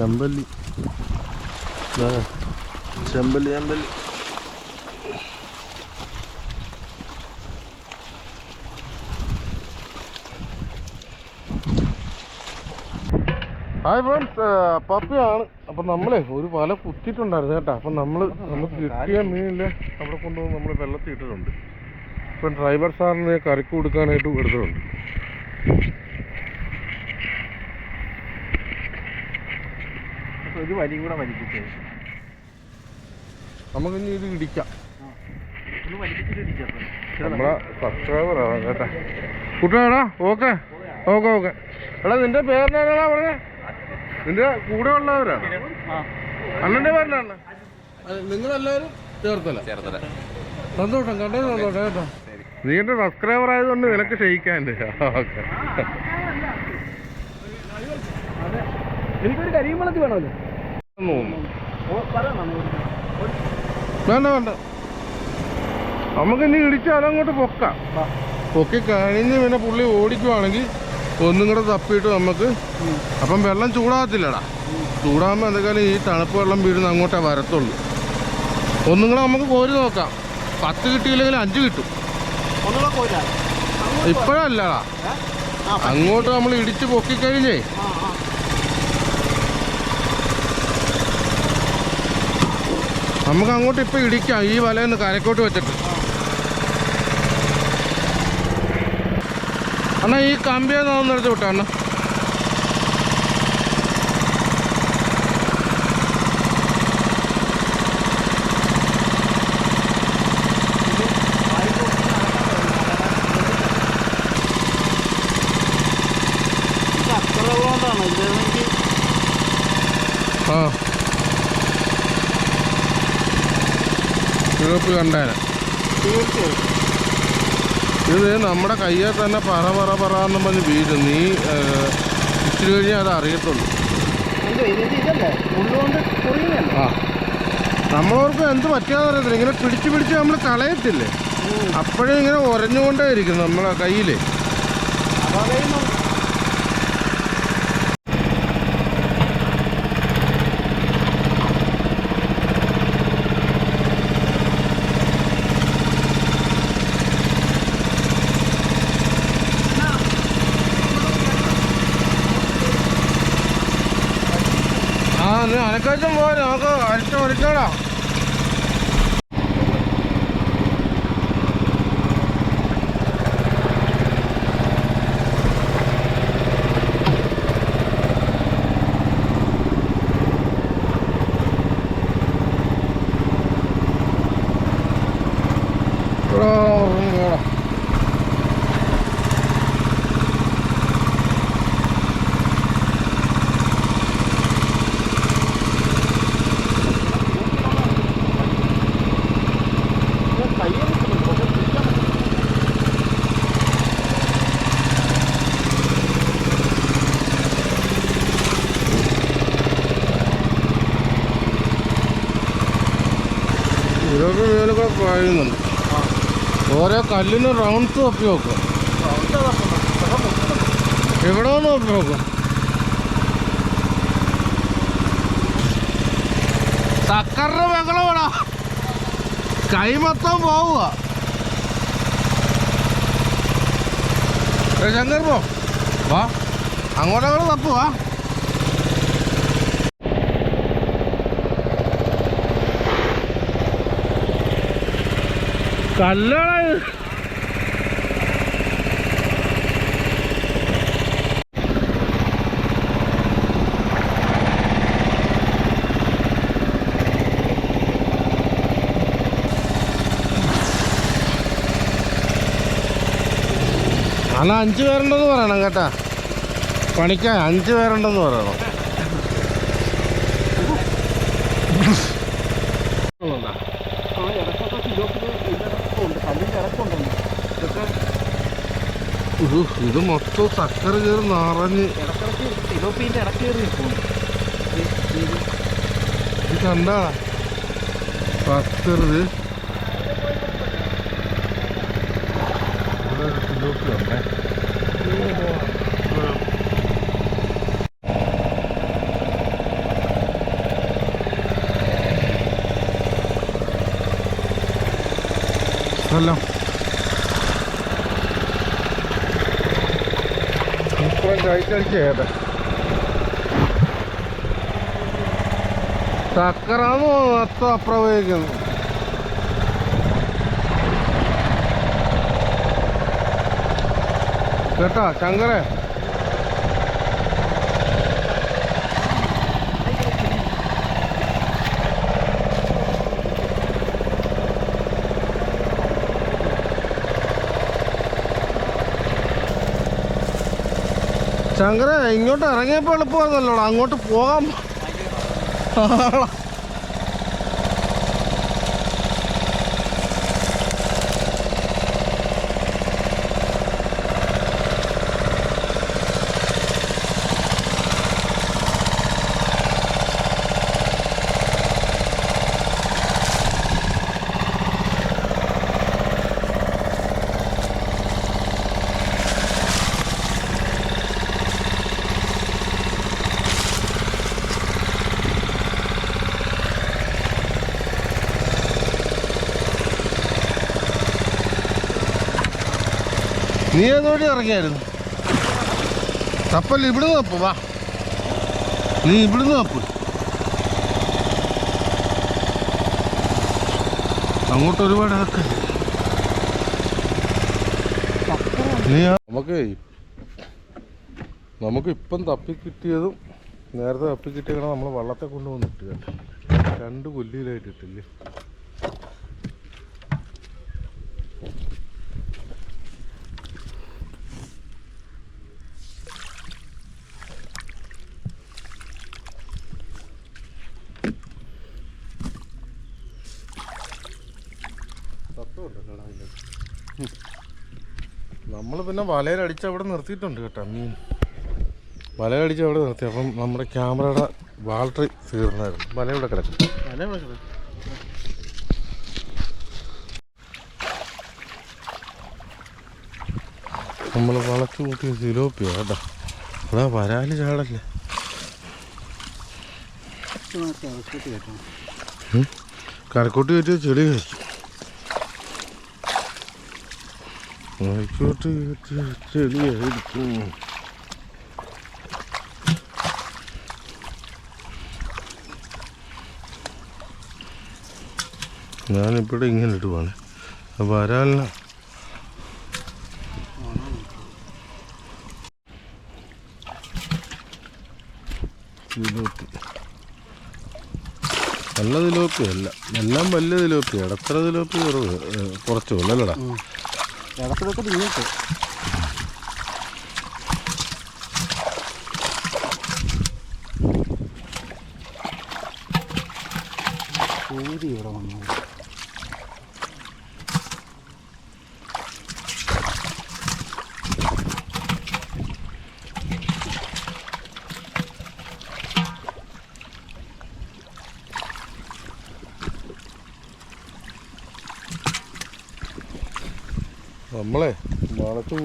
ചെമ്പല്ലി. ചെമ്പല്ലി ചെമ്പല്ലി. ഹായ് ഫ്രണ്ട്സ് പപ്പിയാണ്. അപ്പം നമ്മളെ ഒരു വല കുത്തിയിട്ടുണ്ടായിരുന്നു കേട്ടോ. അപ്പം നമ്മൾ നമുക്ക് കിട്ടിയ മീനിൽ അവിടെ കൊണ്ടുവന്ന് നമ്മൾ വെള്ളത്തിൽ ഇട്ടിട്ടുണ്ട് ഇപ്പം ഡ്രൈവർ സാറിന് കറിക്ക് കൊടുക്കാനായിട്ട് എടുത്തിട്ടുണ്ട്. ഒരു വലി കൂടെ വലിപ്പിച്ചേ നമുക്കിനി ഇത് ഇടിക്കാം. ഒന്ന് വലിപ്പിച്ചിട്ട് ഇടിച്ചപ്പോ നമ്മളെ സബ്സ്ക്രൈബറാണ് കേട്ടാ. കുട്ടിയാടാ ഓക്കെ ഓക്കെ ഓക്കെ എടാ നിന്റെ പേരിനാണോ പറഞ്ഞേ? നിന്റെ കൂടെ ഉള്ളവരാണ് അണ്ണന്റെ പേരിനാണ്. നിങ്ങളെല്ലാവരും ചേർത്തല. ചേർത്തല. സന്തോഷം കണ്ടത് സന്തോഷം കേട്ടോ. നീ എന്റെ സബ്സ്ക്രൈബർ ആയതുകൊണ്ട് നിനക്ക് ക്ഷയിക്കാണ്ട് ഓക്കെ. എനിക്കൊരു കരിയുമ്പളത്തിൽ വേണമല്ലോ. വേണ്ട വേണ്ട. നമുക്ക് ഇനി ഇടിച്ചാൽ അങ്ങോട്ട് പൊക്കാം പൊക്കി കഴിഞ്ഞ് പിന്നെ പുള്ളി ഓടിക്കുവാണെങ്കിൽ ഒന്നും കൂടെ തപ്പിയിട്ട് നമുക്ക് അപ്പം വെള്ളം ചൂടാകത്തില്ലടാ. ചൂടാകുമ്പോൾ എന്തെങ്കിലും ഈ തണുപ്പ് വെള്ളം വീഴുന്ന അങ്ങോട്ടേ വരത്തുള്ളൂ. ഒന്നും കൂടെ നമുക്ക് കോരി നോക്കാം. പത്ത് കിട്ടിയില്ലെങ്കിൽ അഞ്ച് കിട്ടും. ഇപ്പോഴല്ലടാ. അങ്ങോട്ട് നമ്മൾ ഇടിച്ച് പൊക്കിക്കഴിഞ്ഞേ നമുക്ക് അങ്ങോട്ട് ഇപ്പൊ ഇടിക്കാം. ഈ വലയൊന്ന് കരക്കോട്ട് വെച്ചിട്ട്. അണ്ണാ ഈ കമ്പി ഒന്ന് എടുത്ത് വിട്ടോ അണ്ണ. ആ. ചുവപ്പ് കണ്ടേനെ. തീർച്ചയായും. ഇത് നമ്മുടെ കയ്യിൽ തന്നെ പറ പറ പറ എന്നും പറഞ്ഞ് വീഴും. നീ ഇച്ചിരി കഴിഞ്ഞാൽ അത് അറിയത്തുള്ളൂ. ആ. നമ്മളോർക്ക് എന്ത് പറ്റിയാന്ന് അറിയത്തില്ല. ഇങ്ങനെ പിടിച്ച് പിടിച്ച് നമ്മൾ കളയത്തില്ലേ? അപ്പോഴും ഇങ്ങനെ ഉരഞ്ഞുകൊണ്ടേ ഇരിക്കും നമ്മളെ കയ്യിൽ അതറിയുന്നു ആ നീ അനക്കാച്ചും പോലെ നമുക്ക് അടിച്ചു ഒരിക്കടാ പായുന്നുണ്ട് ഓരോ കല്ലിന് റൗണ്ട്സ് തപ്പി നോക്കും. എവിടെ നിന്ന് തപ്പി നോക്കും തക്കറിന്റെ ബഹളമാടാ കൈ മൊത്തം പോവുക ശങ്കർ പോ. വാ. അങ്ങോട്ടങ്ങോട്ട് തപ്പുവാ. കല്ലാണ് അല്ല അഞ്ച് പേരുണ്ടെന്ന് പറയണം കേട്ടാ. പണിക്കാൻ അഞ്ച് പേരുണ്ടെന്ന് പറയണം. ഇത് മൊത്തം ചക്കര കയറി നിറഞ്ഞ്. ഇത് കണ്ടാ? ചക്കരത്. ഹലോ ഇവിടെ ഒരു സിലോപ്പി ഉണ്ടേ അല്ല ഇപ്പം കഴിച്ചടിച്ച് ഏതാ ചക്കറാന്ന് അത്ര അപ്രവേഗിക്കുന്നു കേട്ടോ ശങ്കരേ ശങ്കര ഇങ്ങോട്ട് ഇറങ്ങിയപ്പോൾ എളുപ്പമായിരുന്നല്ലോ അങ്ങോട്ട് പോകാൻ നീ ഏതോടി ഇറങ്ങിയായിരുന്നു? കപ്പൽ ഇവിടുന്ന് തപ്പ് വാ. നീ ഇവിടുന്ന് തപ്പ്. അങ്ങോട്ട് ഒരുപാട് നീ നമുക്ക് നമുക്ക് ഇപ്പം തപ്പി കിട്ടിയതും നേരത്തെ തപ്പി കിട്ടിയ നമ്മൾ വള്ളത്തെ കൊണ്ടുവന്നിട്ട് രണ്ടു രണ്ട് ഇട്ടില്ലേ നമ്മൾ പിന്നെ വലയിലടിച്ച് അവിടെ നിർത്തിയിട്ടുണ്ട് കേട്ടോ മീൻ. വലയടിച്ച് അവിടെ നിർത്തി. അപ്പം നമ്മുടെ ക്യാമറയുടെ ബാറ്ററി തീർന്നായിരുന്നു. വല ഇവിടെ കിടക്കും നമ്മൾ വളച്ച് കൂട്ടിയ സിലോപ്പിയ കേട്ടോ. അതാ വരാൽ ചാടല്ലേ? കേട്ടോ കരക്കോട്ട് കയറ്റിയ ചെളി കഴിക്കും കരക്കോട്ട് ചെടിയായിരിക്കും ഞാനിവിടെ ഇങ്ങനെ ഇടുവാണ്. വരാലിന തിലോപ്പി നല്ല ദിലോപ്പിയല്ല എല്ലാം വലിയ തിലോപ്പി ഇടത്തര തിലോപ്പി കുറവ്? കുറച്ചു കുറച്ചേ ഉള്ളൂ അല്ലടാ ഇടത്തിലൊക്കെ തിന്നിട്ട് ഊരി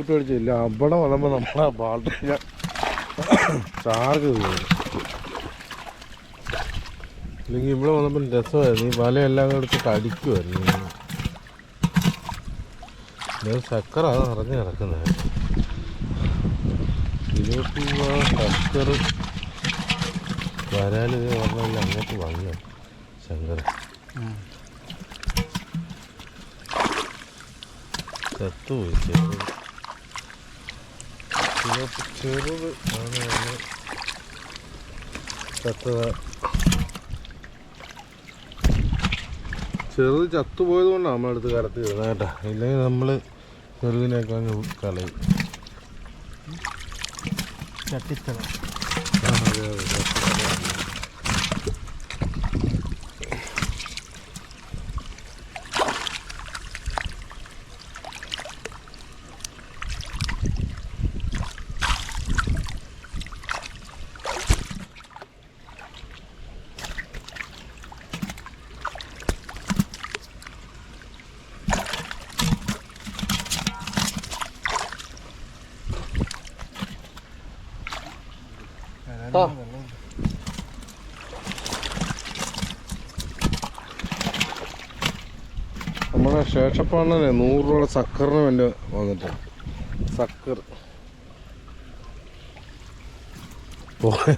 കൂട്ടി അടിച്ചില്ല അവിടെ വളമ്പോ നമ്മളെ ബാൾട്ടിയ ചാർജ് വീഴും അല്ലെങ്കിൽ ഇവിടെ വന്നപ്പോൾ രസമായിരുന്നു. ഈ വലയെല്ലാം എടുത്തിട്ട് അടിക്കുമായിരുന്നു ഞാൻ ചക്കറ അത് നിറഞ്ഞു കിടക്കുന്നത് ഇരുപത്തി ചക്കർ വരാൽ പറഞ്ഞാൽ അങ്ങോട്ട് വന്നു ശങ്കര ചത്തുപോയി ഇതിനകത്ത് ചെറുത് ആണ് വന്ന് ചത്തത് ചെറുത് ചത്തുപോയത് കൊണ്ടാണ് നമ്മളെടുത്ത് കടത്തി ഇടുന്നത് കേട്ടോ. ഇല്ലെങ്കിൽ നമ്മൾ ചെറുതിനേക്കാൾ കളയും. ചട്ടിത്തല ആ, അതെ, അതെ, ചത്തത്. ആ. നമ്മുടെ ശേഷപ്പാണല്ലേ നൂറ് രൂപയുടെ സക്കറിന് വേണ്ടി വന്നിട്ട്. സക്കർ. പോയ?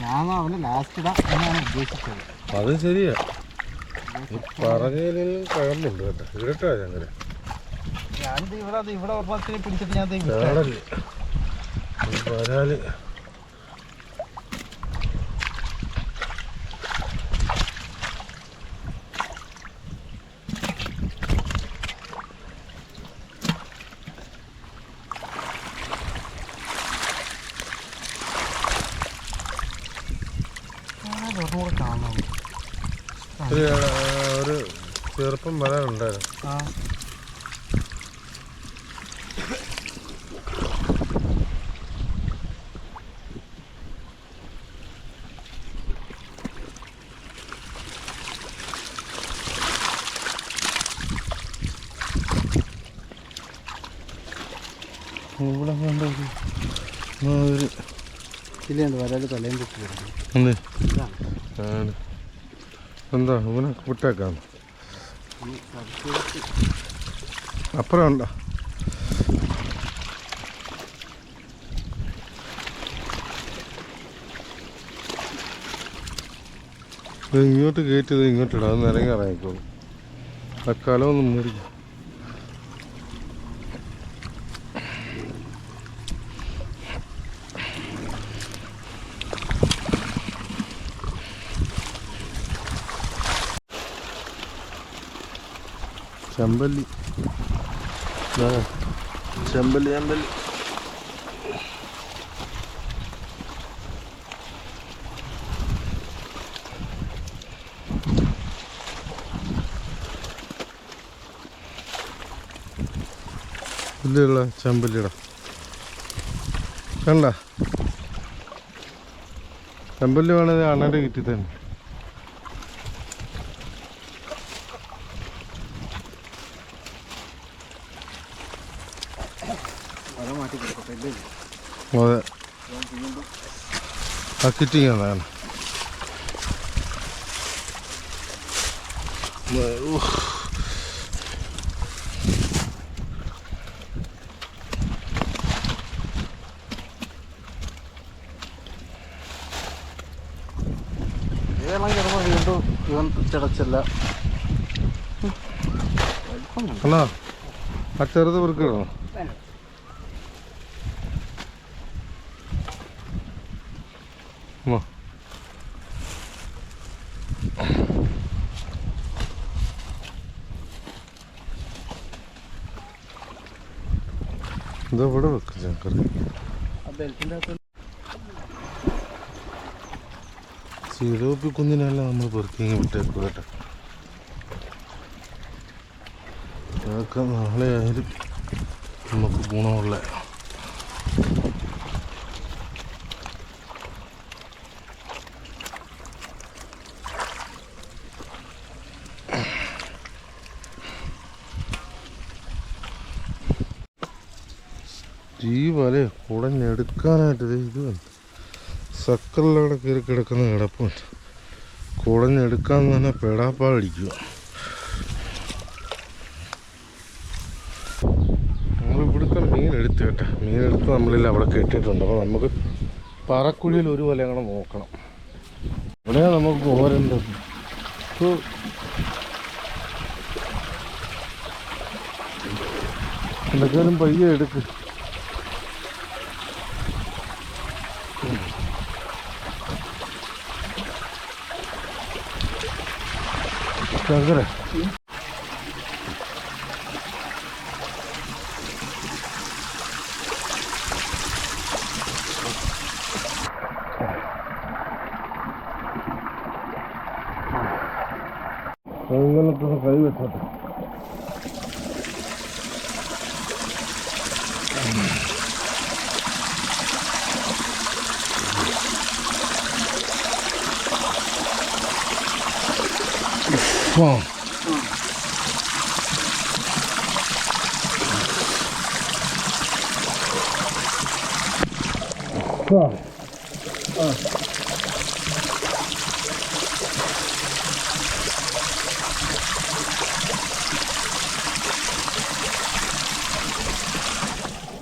ഞാൻ അവന് ലാസ്റ്റ് ഇടാം എന്നാണ് ഉദ്ദേശിച്ചത്. അത് ശരിയാ. ഈ പറഞ്ഞതിലും കഴമ്പുണ്ട് കേട്ടോ. ഇരട്ടാ ഞങ്ങൾ. ഞാൻ ഇവിടെ അത് ഇവിടെ പിടിച്ചിട്ട് ഞാൻ വരാൽ ആ, ഒരെണ്ണം കൂടെ കാണണം ഒരു ആ, ഒരു ചെറുപ്പം വരാറുണ്ടായിരുന്നു ആ. ഇവിടെ ഇല്ലുണ്ട് തലയും പൊട്ടി എന്ത്? ഇവനെ വിട്ടേക്കാം. ഈ കറുത്ത് അപ്പുറം ഉണ്ടോ ഇങ്ങോട്ട് കയറ്റിയത് ഇങ്ങോട്ട് ഇടാം. നിരങ്ങി ഇറങ്ങിക്കോളും. തക്കാലം കലമൊന്നും മേടിക്കും. ചെമ്പല്ലി. ചെമ്പല്ലി ചെമ്പല്ലി. ഇല്ലുള്ള ചെമ്പല്ലിട. കണ്ട? ചെമ്പല്ലി വേണത് അണ്ണന്റെ കിറ്റി തന്നെ വല മാറ്റി കൊടുക്കട്ടെ അതെ ആ കിറ്റിങ് അതാണ് ഇതെല്ലാം കിടന്ന് വീണ്ടും. ഇവൻ ചിടച്ചല്ല അണ്ണാ ആ ചെറുത് പെറുക്കണോ ഇതാ ഇവിടെ വെക്ക് ചാക്കറി സിലോപ്പി കുന്നിനല്ല നമ്മൾ പെറുക്കിങ്ങി വിട്ടേക്കും കേട്ടോ. അതൊക്കെ നാളെ ആയാലും നമുക്ക് ഗുണമുള്ള ഈ വല കുടഞ്ഞെടുക്കാനായിട്ട് ഇത് സക്കറിലൂടെ കയറി കിടക്കുന്ന കിടപ്പുണ്ട് കുടഞ്ഞെടുക്കാൻ തന്നെ പെടാപ്പാടിക്കുക നമ്മൾ ഇവിടുത്തെ മീൻ എടുത്ത് കേട്ടെ. മീൻ എടുത്ത് നമ്മളിൽ അവിടെ കെട്ടിയിട്ടുണ്ട്. അപ്പോൾ നമുക്ക് പറക്കുഴിയിൽ ഒരു വല കൂടെ നോക്കണം. ഇവിടെ നമുക്ക് പോരേണ്ടത് ഹോ. എന്തൊക്കെയാലും പയ്യെ എടുക്ക്. Biraz dur. Oyundan atlasak ayıp etmedim. ആ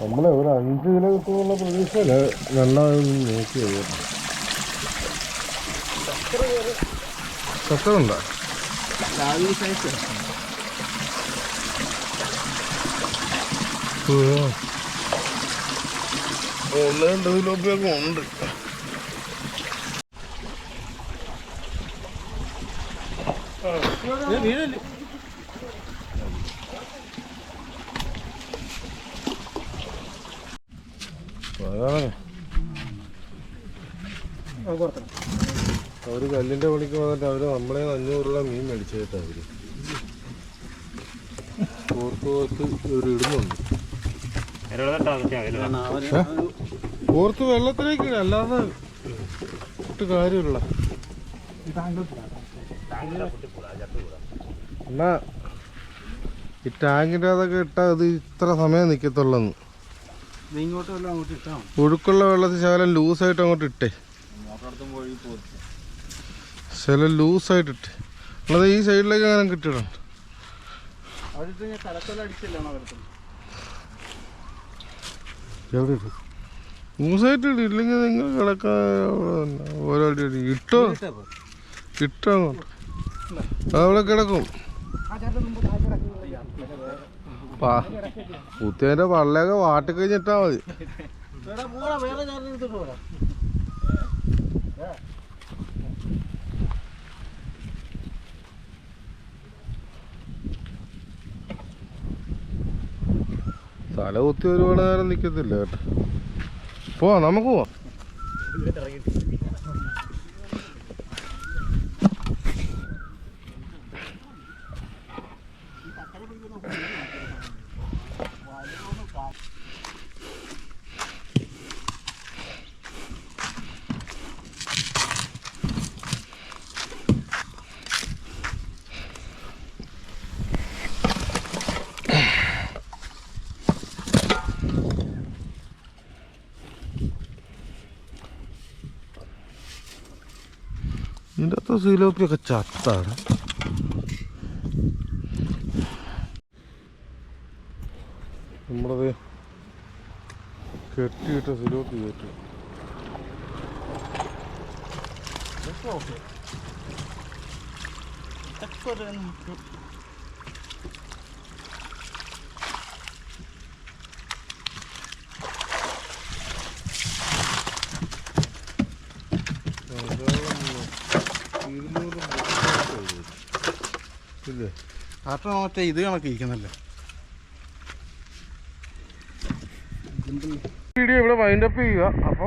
നമ്മളെ ഒരു അഞ്ച് കിലോ കിട്ടുമെന്നുള്ള പ്രതീക്ഷയിൽ രണ്ടാമത് നോക്കി കഴിയട്ടെ ചക്കറുണ്ടോ രാവിലെ ഒന്ന് രണ്ട് ഉണ്ട് വീടല്ലേ അതാണ് അവർ കല്ലിന്റെ പണിക്ക് വന്നിട്ട് അവർ നമ്മളെ അഞ്ഞൂറ് രൂപ മീൻ മേടിച്ചു കേട്ടോ അവർ ഓർത്ത് ഓർത്ത് ഇവർ ഇടുന്നുണ്ട് ഓർത്ത് വെള്ളത്തിലേക്ക് അല്ലാതെ ഇട്ട് കാര്യമില്ല. എന്നാ ഈ ടാങ്കിന്റെ അതൊക്കെ ഇട്ടാൽ അത് ഇത്ര സമയം നിൽക്കത്തുള്ളെന്ന് നീ ഇങ്ങോട്ട് അങ്ങോട്ട് ഇട്ടാ മതി. ഒഴുക്കുള്ള വെള്ളത്തിൽ ശകലം ലൂസായിട്ട് അങ്ങോട്ട് ഇട്ടേ. മോട്ടറടുത്തും ലൂസായിട്ടിട്ട്. ലൂസായിട്ട് ഇട്ടേ അല്ലാതെ ഈ സൈഡിലേക്ക് അങ്ങനെ കിട്ടിയിടണം. എവിടെ ഇട്ടു ലൂസായിട്ട് ഇടും ഇല്ലെങ്കിൽ നിങ്ങൾ കിടക്കാൻ ഓരോ അടി അടി. ഇട്ടോ? ഇട്ടോ? അവിടെ കിടക്കും. പാ കുത്തിയതിന്റെ പള്ളയൊക്കെ വാട്ടി കഴിഞ്ഞിട്ടാ മതി തല കുത്തി ഒരുപാട് നേരം നിൽക്കത്തില്ല കേട്ടോ. പോവാ നമുക്ക് പോവാം. ഇതിന്റെ 슬로피가 സിലോപ്പിയൊക്കെ ചത്താണ് നമ്മളത് കെട്ടിയിട്ട സിലോപ്പി കയറ്റി. ആട്ടോ മറ്റേ ഇത് കണക്ക് ഇരിക്കുന്നല്ലേ വീഡിയോ ഇവിടെ വൈൻഡപ്പ് ചെയ്യുക. അപ്പം